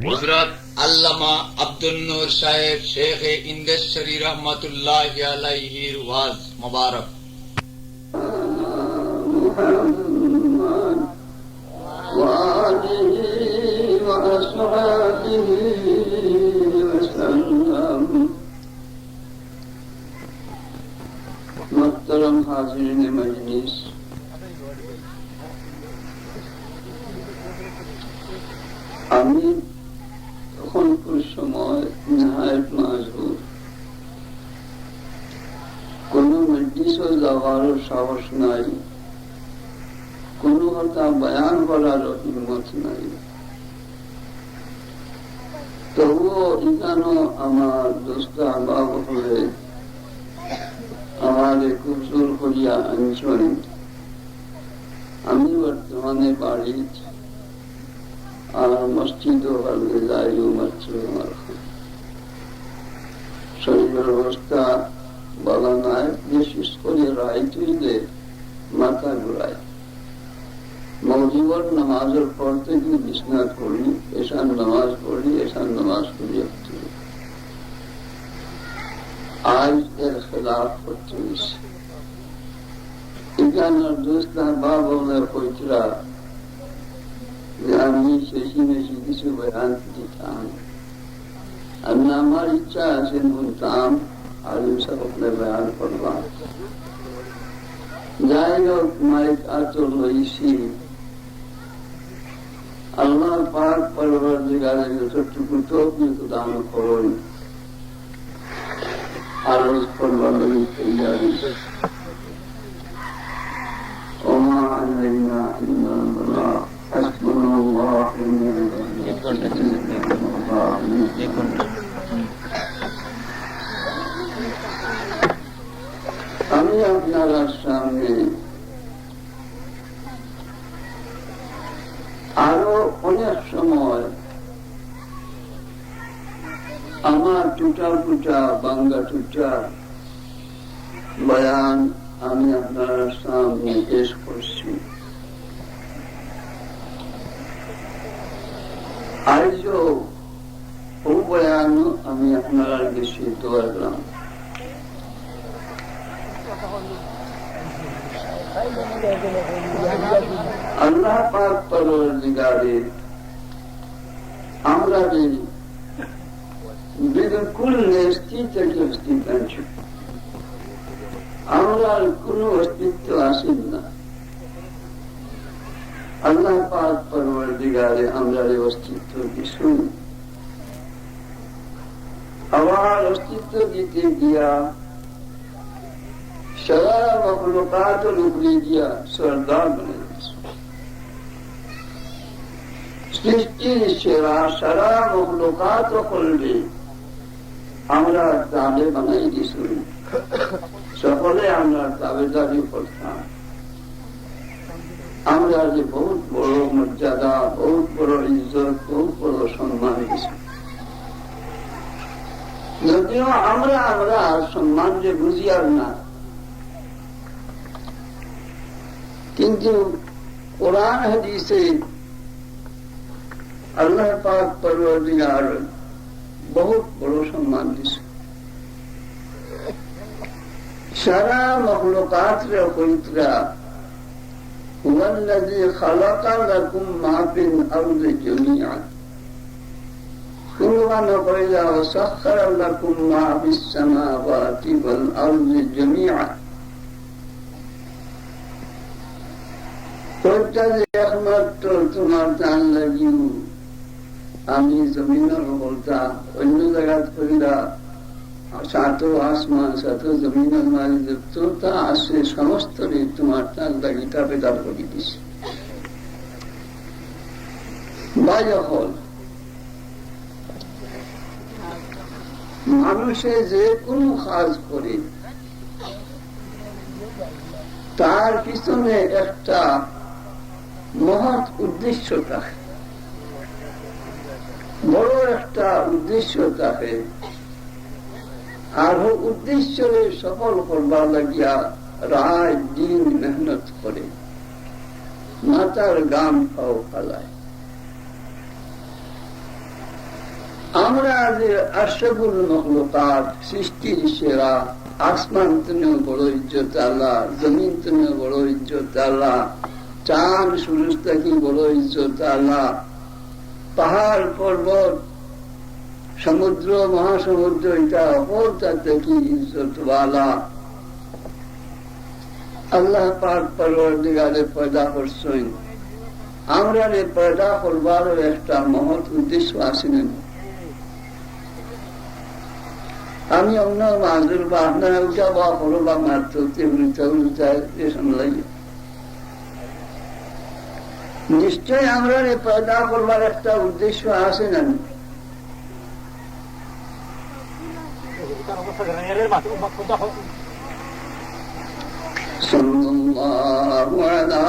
হজরত আল্লামা আব্দুল নূর সাহেব শেখ ইন্দেশ্বরী রহমতুল্লাহ আলাইহির ওয়াজ মোবারক وآله وأصحابه وسلم محترم حاضرین مجلس আমি তখনকার সময় নেহায়ত মাজবুর কোন মজলিসও যাওয়ারও সাহস নাই। কোন কথা বয়ান করার হিম্মত নাই। তবুও এখানেও আমার দোস্ত আবাব হয়ে আমারে জোর করিয়া আনছেন। আমি বর্তমানে বাড়ি আর মসজিদ যাই মাত্র আমার অবস্থা বলা নাই, বিশেষ করে রায় মাথা ঘুরায় মৌজিবর নামাজের পর থেকে বিছনা করি এসান নামাজ পড়ি এসান নামাজ পড়ি আজ এর খেলাফ করতে বা যে আমি শেষি কিছু বয়ান দিতাম। আমি আমার ইচ্ছা আছে বলতাম আলিম সাহেবকে বয়ান করলাম যাই হোক মাইক আচল হয়েছি আল্লাহ পাক পরবর দিগারে যতটুকু তৌফিক দান করুন। আরজ করবার ওমা আলাইনা ইল্লা আল্লাহ হাসবুনাল্লাহ ওয়া নি'মাল আমি আপনার সামনে আরও অনেক সময় আমার টুটা বাঙ্গা বয়ান আমি আপনার সামনে পেশ করছি। আজও ও বয়ান আমি আপনার বেশি দোয়ালাম আল্লাহ পাক পরবর্তীকারে আমরা বিলকুল থেকে অস্তিত্ব আমরা কোন অস্তিত্ব আসেন না আল্লাহ পাক পরবর্তীকারে আমরা এই অস্তিত্ব কিছু আবার অস্তিত্ব দিতে গিয়া সারা মখলুকাত উপরে গিয়া সর্দার বনে সৃষ্টির সেরা সারা মখলুকাত করলে আমরা তাবে বানাই দিছু সকলে আমরা তাবেদারি করতাম। আমরা যে বহুত বড় মর্যাদা, বহুত বড় ইজ্জত, বহুত বড় সম্মান দিছি। যদিও আমরা আমরা সম্মান যে বুঝি আর না, কিন্তু কোরআন হাদিসে আল্লাহ পাক পরবর্তীকার বহুত বড় সম্মান দিছে সারা মখলুকাত রে কইতরা هو الذي خلق لكم ما في الأرض جميعا ثم نقول وسخر لكم ما في السماوات والأرض جميعا একমাত্র তোমার দান লাগিও আমি জমিনের বলতা অন্য জায়গাত করিলা সাত আসমান সাত জমিনের মাঝে যুক্ততা আছে সমস্ত তোমার তার লাগিটা বেদার করে দিছে। বাজা হল। মানুষে যে কোনো কাজ করে, তার পিছনে একটা মহৎ উদ্দেশ্য থাকে। বড় একটা উদ্দেশ্য থাকে। আর উদ্দেশ্য সফল করবার লাগিয়া রায়, দিন মেহনত করে। মাতার গান খাও ফালায় আমরা যে আশাগুল মখলুকাত, সৃষ্টির সেরা, আসমান তুমি বড় ইজ্জত আল্লাহ জমিন তুমি বড় ইজ্জত আল্লাহ চাঁদ, সূর্য থাকি বড় ইজ্জত আল্লাহ পাহাড় পর্বত সমুদ্র মহাসমুদ্র এটা অপর তাতে কি ইজ্জত আল্লাহ পাক পরবর্তীকালে পয়দা করছেন আমরা রে পয়দা করবার একটা মহৎ উদ্দেশ্য আসেন আমি অন্য মাজুর বা আপনারা উঠা বা করো বা মাত্র তেমনিটা উল্টায় লাগে নিশ্চয় আমরা রে পয়দা করবার একটা উদ্দেশ্য আছে না صلى الله على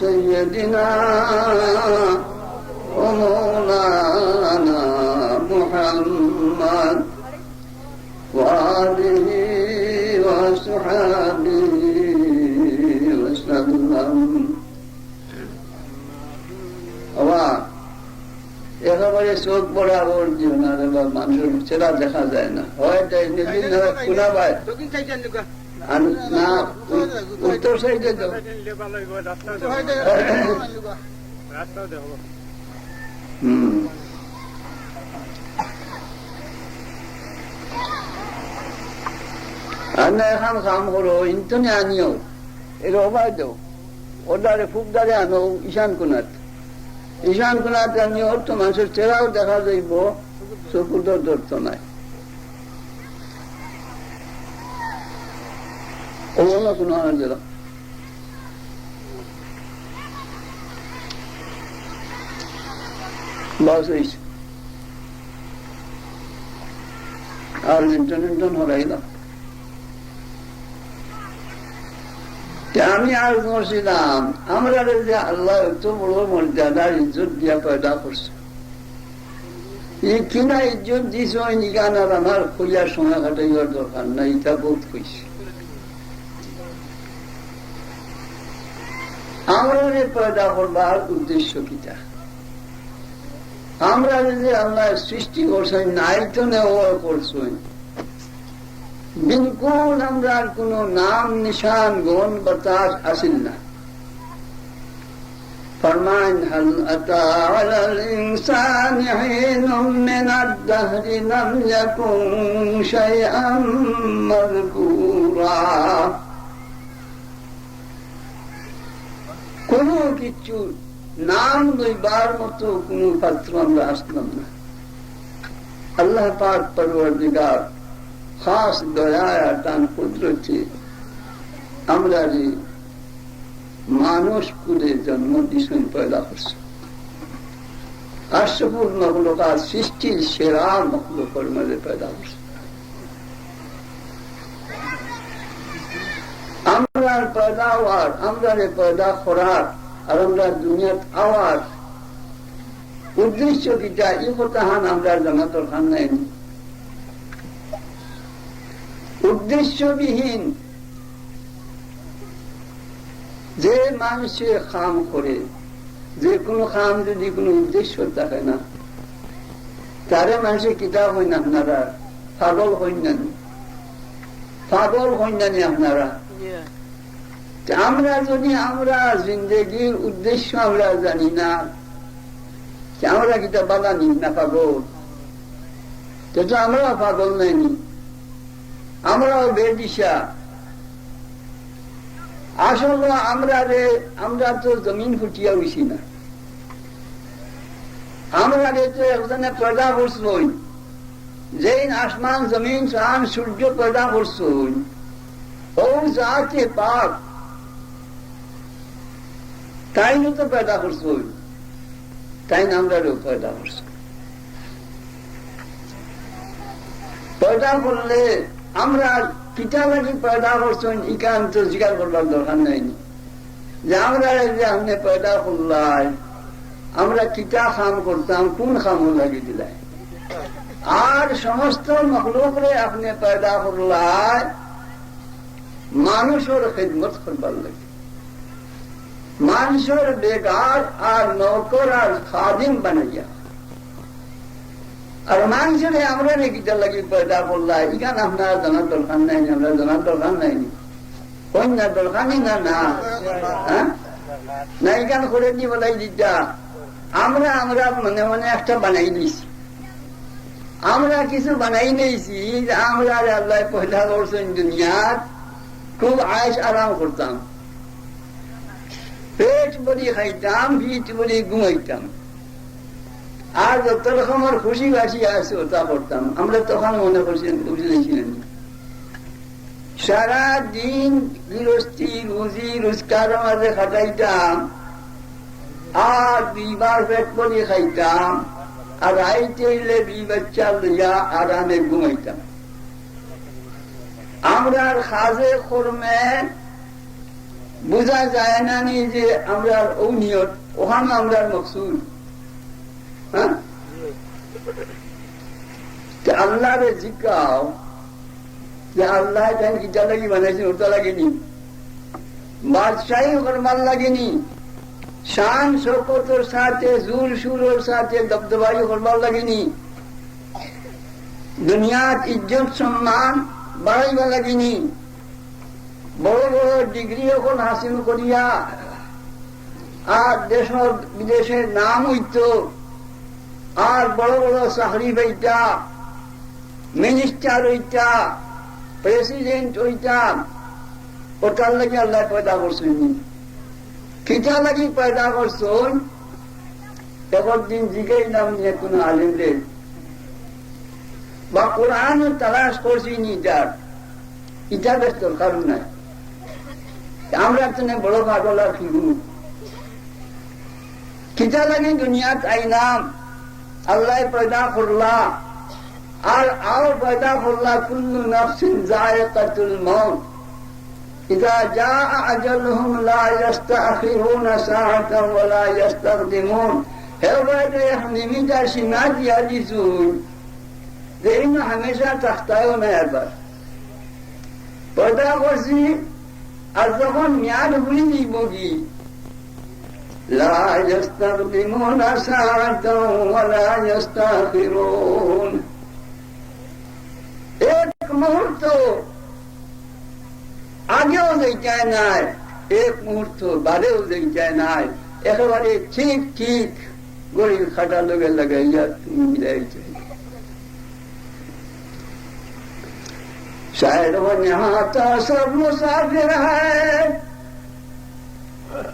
سيدنا ومولانا محمد وآله وصحبه একেবারে চোখ বরাবর জীবনের বা মানুষের চেরা দেখা যায় না। হয় না উত্তর সাইডে এখন কাম করো ইন্তনে আনিও। এর অবাই দেও ওদারে ফুকদারে আনো ঈশান কোনাত ঈশান কোনাত আনিও তো মানুষের চেহারাও দেখা যাইব চকুর ধরতো নাই। কোনো বাস হয়েছে আর লিন্টন হরাইলাম আমি আর করছিলাম আমরা যে আল্লাহ এত বড় মর্যাদার ইজ্জত দিয়া পয়দা করছে। কিনা ইজ্জত দিছ নিগান আর আমার খুলিয়ার সময় কাটাইবার দরকার নাই এটা বহুত কইছে। আমরা যে পয়দা করবার উদ্দেশ্য কিটা? আমরা যে আল্লাহ সৃষ্টি করছেন, নাই তো নেওয়া করছেন। বিলকুল আমরা আর কোন নাম, নিশান, গণ বতাস আসিল না। কোন কিছু নাম লইবার মতো কোন পাত্র আমরা আসলাম না। আল্লাহ পাক পরবর্তীকার খাস দয়া টান কুদরতি। আমরা যে মানুষ কুলে জন্ম দিশন পয়দা করছে আশপুর মহলকা সৃষ্টির সেরা মহলকর মাঝে পয়দা করছে আমরা পয়দা হওয়ার আমরা পয়দা করার আর আমরা দুনিয়াত আওয়ার উদ্দেশ্য কিটা ই কথা আমরা জানাতর খান নাই উদ্দেশ্যবিহীন। যে মানুষে খাম করে যে কোনো খাম যদি কোনো উদ্দেশ্য থাকে না তারে মানুষের কিতাব হইন আপনারা পাগল হইন না। পাগল হইন না আপনারা। আমরা যদি আমরা জিন্দগির উদ্দেশ্য আমরা জানি না আমরা কিতা বাগানি না পাগল। তো আমরা পাগল নাইনি আমরাও বেদিশা আসলে আমরা রে, আমরা তো জমিন ফুটিয়া উঠি না। আমরা রে তো একজনে পয়দা করছই যেই আসমান জমিন চান সূর্য পয়দা করছই ও জাতে পাক। তাই তো পয়দা করছই তাই আমরা রেও পয়দা করছি। পয়দা করলে আমরা পিতা লাগি পয়দা করছেন ইকান তো জিজ্ঞাসা করবার দরকার নাই। যে আমরা যে আপনি পয়দা করলাই, আমরা কিতা খাম করতাম, কোন খাম লাগি দিলাই। আর সমস্ত মখলুকরে আপনি পয়দা করলাই, মানুষের খেদমত করবার লাগে। মানুষের বেগার আর নৌকর আর খাদিম বানাইয়া। আর মানুষের আমরা কিটা লাগি পয়দা করলা ইখান আপনার জানার দরকার নাই, আমরা জানার দরকার নাই। কন্যা দরকার নেই না না। হ্যাঁ? না ইখান করে দি বলাই দিতা আমরা আমরা মনে মনে একটা বানাই দিছি। আমরা কিছু বানাই নিয়েছি আমরা আল্লাহ পয়দা করছেন দুনিয়ার, খুব আয়স আরাম করতাম। পেট বলি খাইতাম, ভিট বলি ঘুমাইতাম। আর যত রকমের খুশি বাসি আছে তা করতাম আমরা তখন মনে করছিলাম বুঝেছিলেন। সারা দিন গৃহস্থী রুজি, রোজগার মাঝে খাটাইতাম, আর দুইবার পেট বলি খাইতাম, আর রাইতে এলে দুই বাচ্চা লইয়া আরামে ঘুমাইতাম। আমরা খাজে কর্মে বোঝা যায় না নি যে আমরা ও ওখানে আমরা মকসুদ। আল্লাহরে জিজ্ঞাও, যে আল্লাহ বানাইছেন, ওটা লাগেনি। বাদশাহী করবার লাগেনি। শান সাথে সাথে দবদবাই করবার লাগেনি। দুনিয়াত ইজ্জত, সম্মান বাড়াইবা লাগেনি। বড় বড় ডিগ্রি এখন হাসিল করিয়া, আর দেশ বিদেশের নাম হইত আর বড় বড় চাকরি পাইতা মিনিস্টার হইতা প্রেসিডেন্ট হইতা, ওটার লাগে আল্লাহ পয়দা করছেন। কিটা লাগি পয়দা করছেন? এখন দিন জিগাই নাম নিয়ে কোন আলিম আলিমদের বা কোরআন তালাশ করছি নি যার। ইটা বেশ দরকার নাই। আমরা তুমি বড় পাগল আর ফিরু কিটা লাগে দুনিয়াত আইনাম আল্লাহ পয়দা করলা। আর আর পয়দা করলা কুন্ন নফসিন জায়েকাতুল মাউত। ইদা হে ওয়াদে ইহনি মিদা শিনাজি আজিজুন যে ইন হামেশা তাখতায়ও মেয়াদা পয়দা করছি, আর যখন মেয়াদ হুলি নিবগি لا يستقدمون ساعة ولا يستأخرون এক মুহূর্ত আগেও দেখায় নাই এক মুহূর্ত বাদেও দেখায় নাই একেবারে ঠিক ঠিক গরিব খাটা লগে লাগাইয়া তুমি মিলাইছে शायद वो यहाँ तो सब मुसाफिर है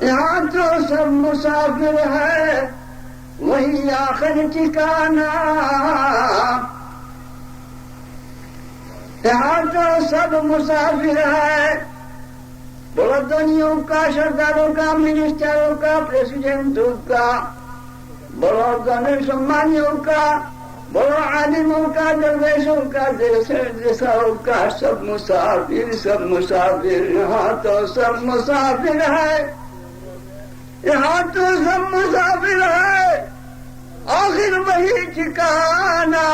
यहाँ तो सब मुसाफिर है वही आखिर ठिकाना यहाँ तो सब मुसाफिर है बड़ोदनियों का सरदारों का मिनिस्टरों का प्रेसिडेंटों का बड़ो गणेश सम्मानियों का बड़ो आलिमों का दरवेशों का देशों का सब मुसाफिर सब मुसाफिर यहाँ तो सब मुसाफिर है यहाँ तो सब मुसाफिर है आखिर वही ठिकाना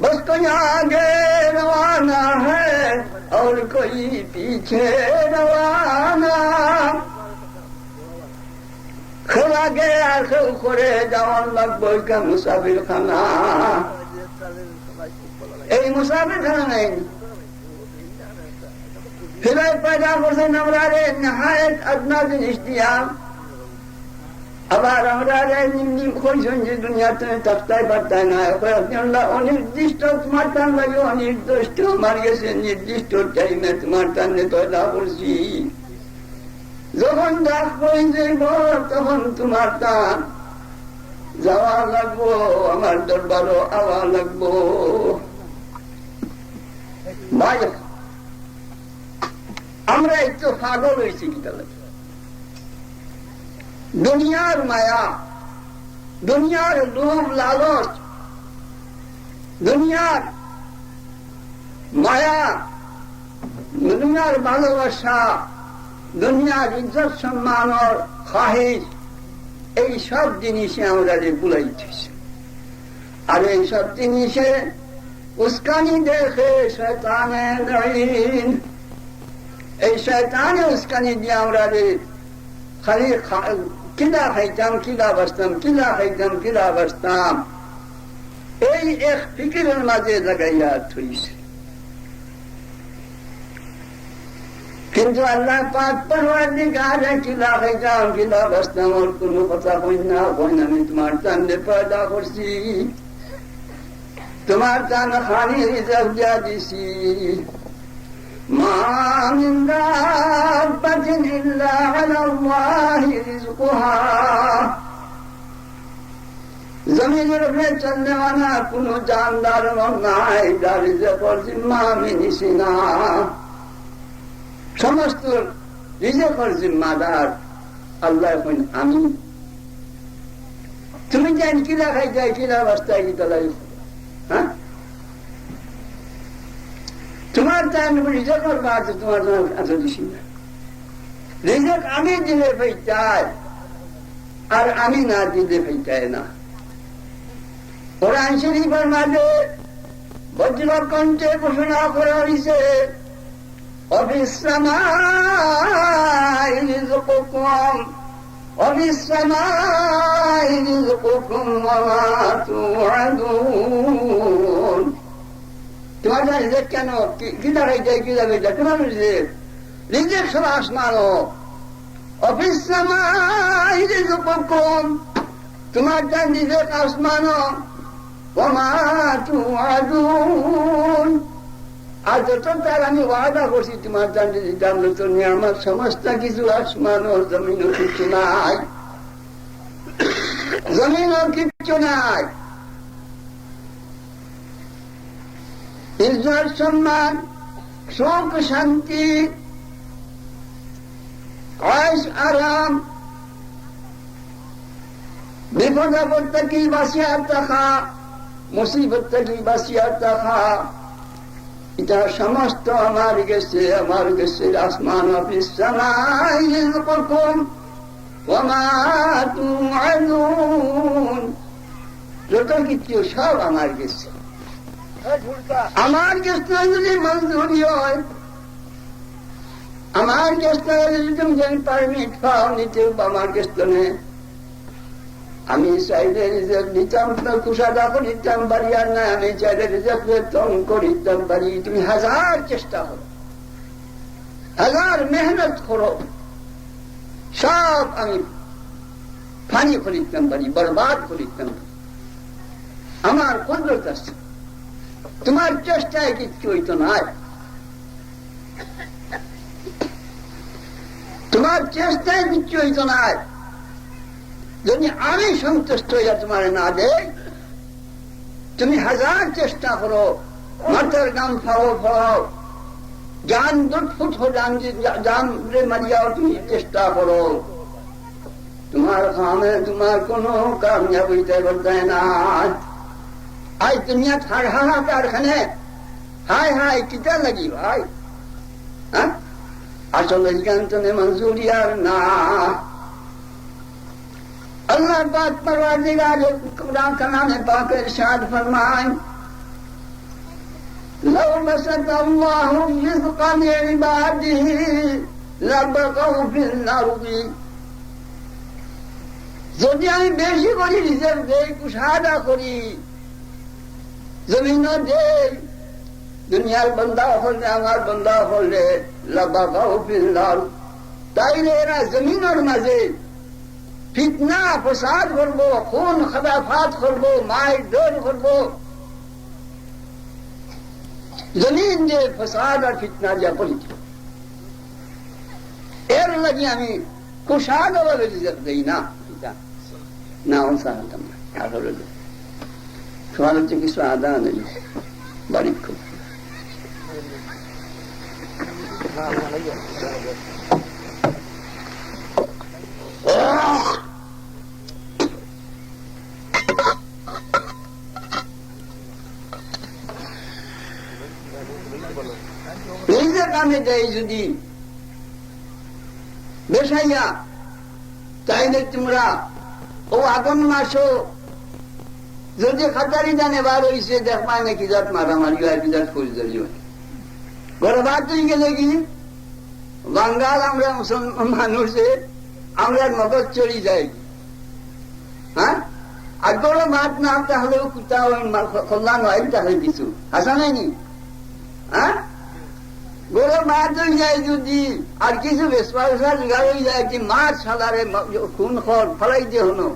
बस कोई आगे रवाना है और कोई पीछे रवाना খোলা গে আর কেউ করে যাওয়ার লাগবো কা মুসাফির খানা এই মুসাফির খানা নেই ফিরাই পয়দা করছেন আমরা রে নাহায়ত আদনা জিনিস আবার আমরা কইছেন যে দুনিয়াতে থাকতাই পারতাই না অনির্দিষ্ট তোমার টান লাগে অনির্দিষ্ট মার গেছে নির্দিষ্ট টাইমে তোমার টানে পয়দা করছি। যখন ডাক করে যাইব, তখন তোমার টান যাওয়া লাগবো, আমার দরবারও আওয়া লাগবো। ভাই আমরা একটু পাগল হয়েছি তাহলে দুনিয়ার মায়া, দুনিয়ার লোভ লালচ দুনিয়ার মায়া, দুনিয়ার ভালোবাসা, দুনিয়ার ইজ্জত সম্মানের খাহিস এই সব জিনিসে আমরা যে বুলাইতেছি আর এই সব জিনিসে উস্কানি দেখে লাইন এই শয়তানে উস্কানি দিয়ে আমরা খালি কিলা খাইতাম, কিলা বাসতাম কিলা খাইতাম, কিলা বাসতাম এই এক ফিকিরের মাঝে লাগাইয়া থইছে। কিন্তু আল্লাহ পাক পরওয়ার দিগারে কিলা খাইতাম, কিলা বসতাম ওর কোনো কথা কই না কই না আমি তোমার চান্দে পয়দা করছি। তোমার চান খানি রিজার্ভ দিয়া দিছি। ما من دابة إلا على الله رزقها জমিনের উপরে চললে মানা কোন জানদার নাই যার রিজেকর জিম্মা আমি নিছি না সমস্ত রিজেকর জিম্মাদার আল্লাহ এখন আমি তুমি জান কিলা খাই যাই কিলা অবস্থায় কি তালাই হ্যাঁ আমি দিলে ফেইটাই আর আমি না দিলে ফেইটাই না। কোরআন শরীফের মাঝে বজ্র কণ্ঠে ঘোষণা করা হয়েছে অবিশ্রামাই রিজকুকুম তোমার কেন কি তোমার রিজকুকুম তোমার আসমানো আর যত তার আমি ওয়াদা করছি, তোমার জানলে তো আমার সমস্ত কিছু আসমান ও কিছু নাই। কিচ্ছু নাই। ইজ্জত, সম্মান সুখ শান্তি আয়স আরাম বিপদ আপদ থেকে বাঁচিয়া থাকা মুসিবত থেকে বাঁচিয়া থাকা এটা সমস্ত আমার গেছে আমার গেছে আসমান অফিস যত কিছু সব আমার গেছে। আমার গেছে যদি মঞ্জুরি হয়। আমার গেছে যদি তুমি পারমিট পাও নিতে আমার গেছে আমি চাইলে রিজার্ভ নিতাম কুষা দেখো নিতাম পারি আর না, আমি চাইলে রিজার্ভ তঙ্ক নিতাম পারি তুমি হাজার চেষ্টা করো, হাজার মেহনত করো। সব আমি ফানি খরিদতাম পারি বরবাদ পারি আমার কুদরত আছে তোমার চেষ্টায় কিচ্ছু হইতো না। তোমার চেষ্টায় কিচ্ছু হইতো না। যদি আমি সন্তুষ্ট হইয়া তোমার না দে তুমি হাজার চেষ্টা করো, মাথার গান ফাও ফাও জান দুটফুট জান রে মারিয়াও তুমি চেষ্টা করো। তোমার কামে তোমার কোনো কাময়াব হইতে বলতে না আজ দুনিয়া থার হাহাকার খানে হাই হাই কিতা লাগি ভাই হ্যাঁ আসলে জ্ঞান তো মঞ্জুরি আর না अल्लाह पाक परवरदिगार कुरान कलाम पाक इरशाद फरमाए لو بسط الله الرزق لعباده لبغوا في الارض যদি আমি বেশি করি রিজার্ভ দেই কুশাদা করি জমিন দেই দুনিয়ার বন্দা হলে আমার বন্দা হলে ফিল্লাল তাইলে এরা জমিনের মাঝে ফিতনা ফসাদ করব খুন খাদাফাত করব মায়ের দৌড় করব জমিন যে ফসাদ আর ফিতনা যা করেছি এর লাগি আমি কুষাদ দেই না না সাহায্য তোমার হচ্ছে কিছু আদা নেই বাড়ি খুব নিজের কামে দেয় যদি বেসাইয়া তাইলে তোমরা ও আগুন মাসও যদি খাতারি জানে, বার হইছে দেখ পায় না কিজাত মারামারি হয় কিজাত ফুল ধরি হয় ঘরে বাদ তুই গেলে কি? বাঙ্গাল আমরা মুসলমান মানুষে আমরা মগজ চড়ি যাই। হ্যাঁ? আর গরু মাছ না, তাহলেও কুতা কল্যাণ হয় তাহলে কিছু। আসা নাইনি হ্যাঁ? গরু মাছ হয়ে যায় যদি, আর কিছু বেসপা জোগাড় হয়ে যায়, কি মাছ সাদারে খুন খড় ফলাই দিয়ে হলো।